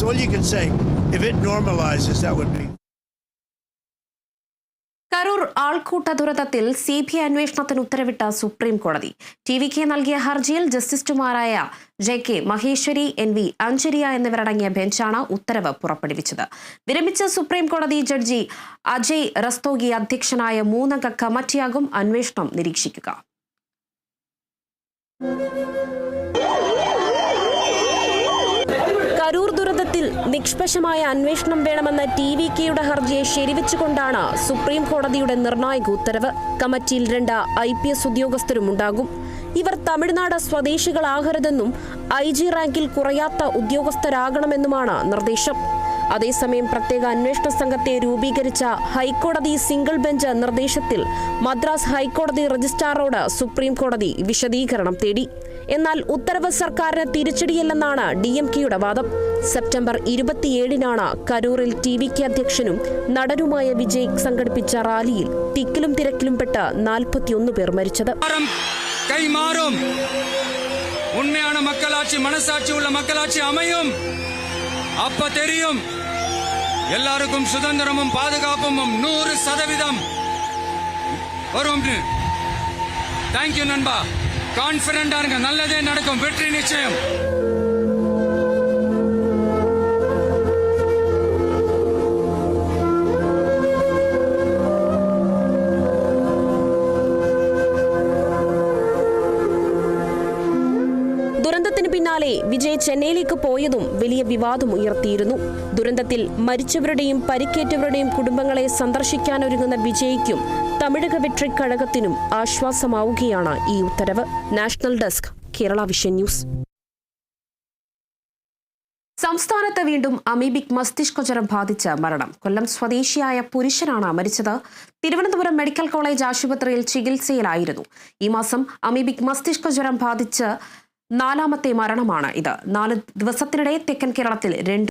That's all you can say. If it normalizes, that would be. Karur ആൾക്കൂട്ട ദുരന്തത്തിൽ C B I അന്വേഷണത്തിന് ഉത്തരവിട്ട supreme കോടതി ടി വി കെ നൽകിയ ഹർജിയിൽ ജസ്റ്റിസുമാരായ J K Maheshwari N V Anjaria എന്നിവരടങ്ങിയ ബെഞ്ചാണ് ഉത്തരവ് പുറപ്പെടുവിച്ചത് വിരമിച്ച സുപ്രീം കോടതി ജഡ്ജി അജയ് റസ്തോഗി അധ്യക്ഷനായ മൂന്നംഗ കമ്മിറ്റിയാകും അന്വേഷണം നിരീക്ഷിക്കുക കരൂർ ദുരന്തത്തിൽ നിഷ്പക്ഷമായ അന്വേഷണം വേണമെന്ന ടി വി കെയുടെ ഹർജിയെ ശരിവെച്ചുകൊണ്ടാണ് സുപ്രീം കോടതിയുടെ നിർണായക ഉത്തരവ്. കമ്മിറ്റിയിൽ രണ്ട് ഐ പി എസ് ഉദ്യോഗസ്ഥരും ഉണ്ടാകും ഇവർ തമിഴ്നാട് സ്വദേശികളാകരുതെന്നും ഐ ജി റാങ്കിൽ കുറയാത്ത ഉദ്യോഗസ്ഥരാകണമെന്നുമാണ് നിർദ്ദേശം. അതേസമയം പ്രത്യേക അന്വേഷണ സംഘത്തെ രൂപീകരിച്ച ഹൈക്കോടതി സിംഗിൾ ബെഞ്ച് നിർദ്ദേശത്തിൽ മദ്രാസ് ഹൈക്കോടതി രജിസ്ട്രാറോട് സുപ്രീം കോടതി വിശദീകരണം തേടി എന്നാൽ ഉത്തരവ് സർക്കാരിന് തിരിച്ചടിയല്ലെന്നാണ് ഡി എം കെയുടെ വാദം സെപ്റ്റംബർ ഇരുപത്തിയേഴിനാണ് കരൂറിൽ ടി വി കെ അധ്യക്ഷനും നടനുമായ വിജയ് സംഘടിപ്പിച്ച റാലിയിൽ തിക്കിലും തിരക്കിലും പെട്ട് നാൽപ്പത്തിയൊന്ന് പേർ മരിച്ചത് மாறும் கை மாறும் உண்மையான மக்களாட்சி மனசாட்சி உள்ள மக்களாட்சி அமையும் அப்ப தெரியும். எல்லாருக்கும் சுதந்திரமும் பாதுகாப்பும் நூறு சதவீதம். வரும் தேங்க்யூ நண்பா. கான்பிடண்டா இருங்க. நல்லதே நடக்கும். வெற்றி நிச்சயம். ദുരന്തത്തിന് പിന്നാലെ വിജയ് ചെന്നൈയിലേക്ക് പോയതും വലിയ വിവാദം ഉയർത്തിയിരുന്നു. ദുരന്തത്തിൽ മരിച്ചവരുടെയും പരിക്കേറ്റവരുടെയും കുടുംബങ്ങളെ സന്ദർശിക്കാനൊരുങ്ങുന്ന വിജയ്ക്കും തമിഴക വെട്രിക് കഴകത്തിനും ആശ്വാസമാവുകയാണ് ഈ ഉത്തരവ്. National desk Kerala vision news. സംസ്ഥാനത്ത് വീണ്ടും അമീബിക് മസ്തിഷ്കജ്വരം ബാധിച്ച് മരണം. കൊല്ലം സ്വദേശിയായ പുരുഷനാണ് മരിച്ചത്. തിരുവനന്തപുരം മെഡിക്കൽ കോളേജ് ആശുപത്രിയിൽ ചികിത്സയിലായിരുന്നു. ഈ മാസം അമീബിക് മസ്തിഷ്കജ്വരം ബാധിച്ച് നാലാമത്തെ മരണമാണ് ഇത്. നാല് ദിവസത്തിനിടെ തെക്കൻ കേരളത്തിൽ രണ്ട്